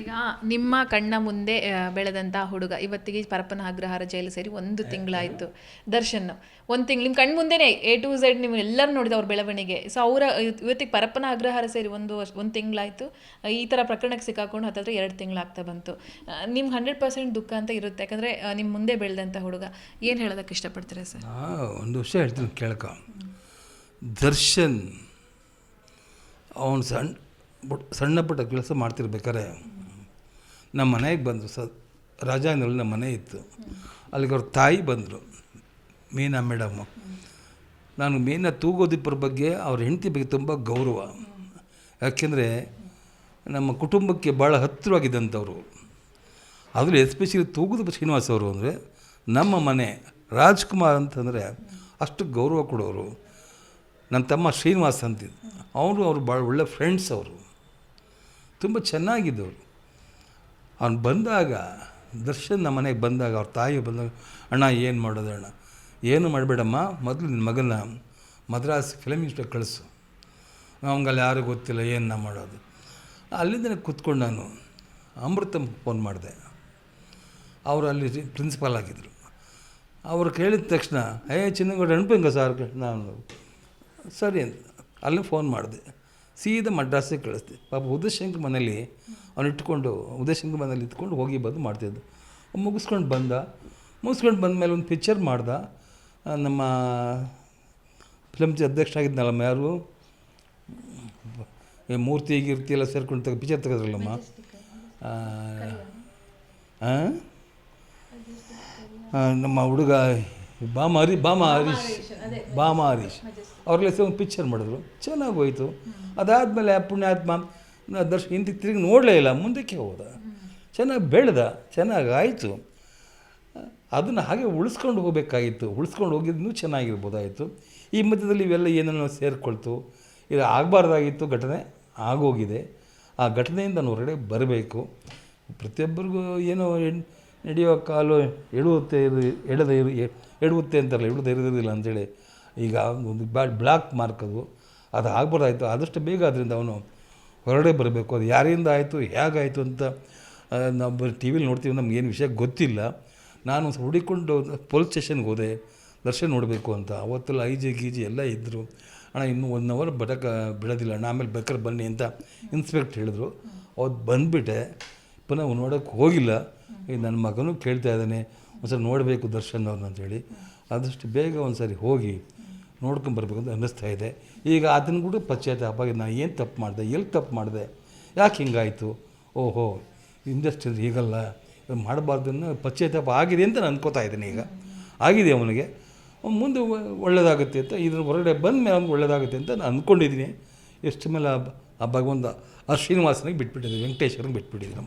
ಈಗ ನಿಮ್ಮ ಕಣ್ಣ ಮುಂದೆ ಬೆಳೆದಂಥ ಹುಡುಗ, ಇವತ್ತಿಗೆ ಪರಪ್ಪನ ಅಗ್ರಹಾರ ಜೈಲು ಸೇರಿ ಒಂದು ತಿಂಗಳಾಯ್ತು ದರ್ಶನ್ ಒಂದು ತಿಂಗಳು ನಿಮ್ಮ ಕಣ್ಣು ಮುಂದೆನೆ ಎ ಟು ಝೆಡ್ ನೀವು ಎಲ್ಲರೂ ನೋಡಿದ ಅವ್ರ ಬೆಳವಣಿಗೆ. ಸೊ ಅವರ, ಇವತ್ತಿಗೆ ಪರಪ್ಪನ ಅಗ್ರಹಾರ ಸೇರಿ ಒಂದು ವರ್ಷ, ಒಂದು ತಿಂಗಳಾಯ್ತು. ಈ ಥರ ಪ್ರಕರಣಕ್ಕೆ ಸಿಕ್ಕಾಕೊಂಡು ಹತ್ತತ್ರ ಎರಡು ತಿಂಗಳಾಗ್ತಾ ಬಂತು. ನಿಮ್ಗೆ ಹಂಡ್ರೆಡ್ ಪರ್ಸೆಂಟ್ ದುಃಖ ಅಂತ ಇರುತ್ತೆ. ಯಾಕಂದರೆ ನಿಮ್ಮ ಮುಂದೆ ಬೆಳೆದಂಥ ಹುಡುಗ. ಏನು ಹೇಳೋದಕ್ಕೆ ಇಷ್ಟಪಡ್ತೀರಾ ಸರ್? ಒಂದು ವಿಷಯ ಹೇಳ್ತೀನಿ, ಕೇಳ್ಕ. ದರ್ಶನ್, ಅವನು ಸಣ್ಣ ಪುಟ್ ಸಣ್ಣ ಪುಟ್ಟ ಕೆಲಸ ಮಾಡ್ತಿರ್ಬೇಕಾರೆ ನಮ್ಮ ಮನೆಗೆ ಬಂದರು ಸ ರಾಜಾಂಗದಲ್ಲಿ ನಮ್ಮ ಮನೆ ಇತ್ತು. ಅಲ್ಲಿಗೆ ಅವ್ರ ತಾಯಿ ಬಂದರು, ಮೀನಾ ಮೇಡಮ್. ನಾನು ಮೀನಾ ತೂಗೋದಿಪ್ಪರ ಬಗ್ಗೆ ಅವ್ರ ಹೆಂಡತಿ ಬಗ್ಗೆ ತುಂಬ ಗೌರವ. ಯಾಕೆಂದರೆ ನಮ್ಮ ಕುಟುಂಬಕ್ಕೆ ಭಾಳ ಹತ್ತಿರವಾಗಿದ್ದಂಥವ್ರು. ಅದರಲ್ಲಿ ಎಸ್ಪೆಷಲಿ ತೂಗುದ ಶ್ರೀನಿವಾಸ್ ಅವರು ಅಂದರೆ ನಮ್ಮ ಮನೆ ರಾಜ್ಕುಮಾರ್ ಅಂತಂದರೆ ಅಷ್ಟು ಗೌರವ ಕೊಡೋರು. ನನ್ನ ತಮ್ಮ ಶ್ರೀನಿವಾಸ್ ಅಂತಿದ್ದು. ಅವರು ಅವರು ಭಾಳ ಒಳ್ಳೆ ಫ್ರೆಂಡ್ಸ್ ಅವರು. ತುಂಬ ಚೆನ್ನಾಗಿದ್ದವರು. ಅವ್ನು ಬಂದಾಗ, ದರ್ಶನ್ ನಮ್ಮ ಮನೆಗೆ ಬಂದಾಗ, ಅವ್ರ ತಾಯಿ ಬಂದಾಗ, ಅಣ್ಣ, ಏನು ಮಾಡೋದು ಅಣ್ಣ? ಏನು ಮಾಡಬೇಡಮ್ಮ, ಮೊದಲು ನಿನ್ನ ಮಗನ ಮದ್ರಾಸ್ ಫಿಲಮ್ ಇನ್ಸ್ಟಿಟ್ಯೂಟ್ ಕಳಿಸು. ಅವಂಗಲ್ಲಿ ಯಾರು ಗೊತ್ತಿಲ್ಲ ಏನು ನಾ ಮಾಡೋದು. ಅಲ್ಲಿಂದನೇ ಕೂತ್ಕೊಂಡು ನಾನು ಅಮೃತಮ್ ಫೋನ್ ಮಾಡಿದೆ. ಅವರು ಅಲ್ಲಿ ಪ್ರಿನ್ಸಿಪಾಲ್ ಆಗಿದ್ದರು ಅವರು ಕೇಳಿದ ತಕ್ಷಣ ಏ ಚಿನ್ನಗೌಡ ನೆನಪಿಂಗ ಸರ್? ನಾನು, ಸರಿ ಅಂತ. ಅಲ್ಲಿ ಫೋನ್ ಮಾಡಿದೆ. ಸೀದಾ ಮಡ್ರಾಸಿಗೆ ಕಳಿಸ್ದೆ. ಪಾಪ ಉದಯಶಂಕರ್ ಮನೇಲಿ ಅವ್ನು ಇಟ್ಕೊಂಡು, ಉದಯಶಂಕರ್ ಮನೇಲಿ ಇಟ್ಕೊಂಡು ಹೋಗಿ ಬಂದು ಮಾಡ್ತಿದ್ದು. ಮುಗಿಸ್ಕೊಂಡು ಬಂದ. ಮುಗಿಸ್ಕೊಂಡು ಬಂದ ಮೇಲೆ ಒಂದು ಪಿಕ್ಚರ್ ಮಾಡ್ದ. ನಮ್ಮ ಫಿಲಮ್ ಅಧ್ಯಕ್ಷ ಆಗಿದ್ದನಲ್ಲ ಯಾರು ಮೂರ್ತಿ ಗೀರ್ತಿ ಎಲ್ಲ ಸೇರ್ಕೊಂಡು ತೆಗೆ ಪಿಕ್ಚರ್ ತೆಗೆದ್ರಲ್ಲಮ್ಮ? ನಮ್ಮ ಹುಡುಗ ಬಾಮ ಹರಿ ಬಾಮ ಹರೀಶ್ ಬಾಮ ಹರೀಶ್ ಅವ್ರಲ್ಲೇ ಒಂದು ಪಿಕ್ಚರ್ ಮಾಡಿದ್ರು. ಚೆನ್ನಾಗಿ ಹೋಯ್ತು. ಅದಾದಮೇಲೆ ಪುಣ್ಯಾತ್ಮ ನಾ ದರ್ಶ ಹಿಂದೆ ತಿರುಗಿ ನೋಡಲೇ ಇಲ್ಲ ಮುಂದಕ್ಕೆ ಹೋದ. ಚೆನ್ನಾಗಿ ಬೆಳೆದ ಚೆನ್ನಾಗಿ ಆಯಿತು. ಅದನ್ನು ಹಾಗೆ ಉಳಿಸ್ಕೊಂಡು ಹೋಗಬೇಕಾಗಿತ್ತು. ಉಳಿಸ್ಕೊಂಡು ಹೋಗಿದ್ದು ಚೆನ್ನಾಗಿರ್ಬೋದಾಯಿತು. ಈ ಮಧ್ಯದಲ್ಲಿ ಇವೆಲ್ಲ ಏನೇನೋ ಸೇರಿಕೊಳ್ತು. ಇದು ಆಗಬಾರ್ದಾಗಿತ್ತು ಘಟನೆ ಆಗೋಗಿದೆ. ಆ ಘಟನೆಯಿಂದ ಹೊರಗಡೆ ಬರಬೇಕು. ಪ್ರತಿಯೊಬ್ಬರಿಗೂ ಏನೋ ಎಣ್- ನಡೆಯೋ ಕಾಲು ಎಡುತ್ತೆ ಇರು ಎಡದೆ ಇರು ಎ- ಎಡುತ್ತೆ ಅಂತಾರಲ್ಲ ಎಡುತ್ತೆ ಇರೋದಿಲ್ಲ ಅಂಥೇಳಿ. ಈಗ ಒಂದು ಬ್ಯಾಡ್ ಬ್ಲಾಕ್ ಮಾರ್ಕ್ ಅದು. ಅದು ಆಗ್ಬಾರ್ದಾಯಿತು ಆದಷ್ಟು ಬೇಗ ಅದರಿಂದ ಅವನು ಹೊರಗಡೆ ಬರಬೇಕು. ಅದು ಯಾರಿಂದ ಆಯಿತು, ಹೇಗಾಯಿತು ಅಂತ ನಾವು ಬರೀ ಟಿ ವಿಲಿ ನೋಡ್ತೀವಿ, ನಮ್ಗೆ ಏನು ವಿಷಯ ಗೊತ್ತಿಲ್ಲ. ನಾನು ಹುಡುಕೊಂಡು ಪೊಲೀಸ್ ಸ್ಟೇಷನ್ಗೆ ಹೋದೆ. ದರ್ಶನ ನೋಡಬೇಕು ಅಂತ. ಅವತ್ತೆಲ್ಲ ಐ ಜಿ ಗೀಜಿ ಎಲ್ಲ ಇದ್ದರು ಅಣ್ಣ, ಇನ್ನೂ ಒನ್ ಅವರ್ ಬರಕ ಬಿಡೋದಿಲ್ಲ ಅಣ್ಣ, ಆಮೇಲೆ ಬೇಕಾದ್ರೆ ಬನ್ನಿ ಅಂತ ಇನ್ಸ್ಪೆಕ್ಟ್ ಹೇಳಿದ್ರು. ಅವತ್ತು ಬಂದುಬಿಟ್ಟೆ. ಪುನಃ ನೋಡೋಕ್ಕೆ ಹೋಗಿಲ್ಲ. ಈಗ ನನ್ನ ಮಗನೂ ಕೇಳ್ತಾ ಇದ್ದಾನೆ ಒಂದ್ಸಲ ನೋಡಬೇಕು ದರ್ಶನ್ ಅವ್ರನ್ನ ಅಂತೇಳಿ. ಆದಷ್ಟು ಬೇಗ ಒಂದು ಸರಿ ಹೋಗಿ ನೋಡ್ಕೊಂಬರ್ಬೇಕು ಅಂತ ಅನ್ನಿಸ್ತಾ ಇದೆ. ಈಗ ಅದನ್ನು ಕೂಡ ಪಶ್ಚಾತ್ತಾಪ ನಾನು ಏನು ತಪ್ಪು ಮಾಡಿದೆ? ಎಲ್ಲಿ ತಪ್ಪು ಮಾಡಿದೆ? ಯಾಕೆ ಹಿಂಗಾಯಿತು? ಓಹೋ, ಇಂದಷ್ಟು ಹೀಗಲ್ಲ ಮಾಡಬಾರ್ದನ್ನು ಪಶ್ಚಾತ್ತಾಪ ಆಗಿದೆ ಅಂತ ನಾನು ಅನ್ಕೋತಾ ಇದ್ದೀನಿ ಈಗ. ಆಗಿದೆ ಅವನಿಗೆ. ಅವ್ನು ಮುಂದೆ ಒಳ್ಳೆಯದಾಗುತ್ತೆ ಅಂತ ಇದನ್ನು ಹೊರಗಡೆ ಬಂದ ಮೇಲೆ ಅವ್ನಿಗೆ ಒಳ್ಳೆಯದಾಗುತ್ತೆ ಅಂತ ನಾನು ಅಂದ್ಕೊಂಡಿದ್ದೀನಿ ಎಷ್ಟು ಮೇಲೆ ಆ ಭಗವಂತ ಆ ಶ್ರೀನಿವಾಸನಿಗೆ ಬಿಟ್ಬಿಟ್ಟಿದ್ದೀನಿ ವೆಂಕಟೇಶ್ವರನಿಗೆ ಬಿಟ್ಬಿಟ್ಟಿದ್ದೀನಿ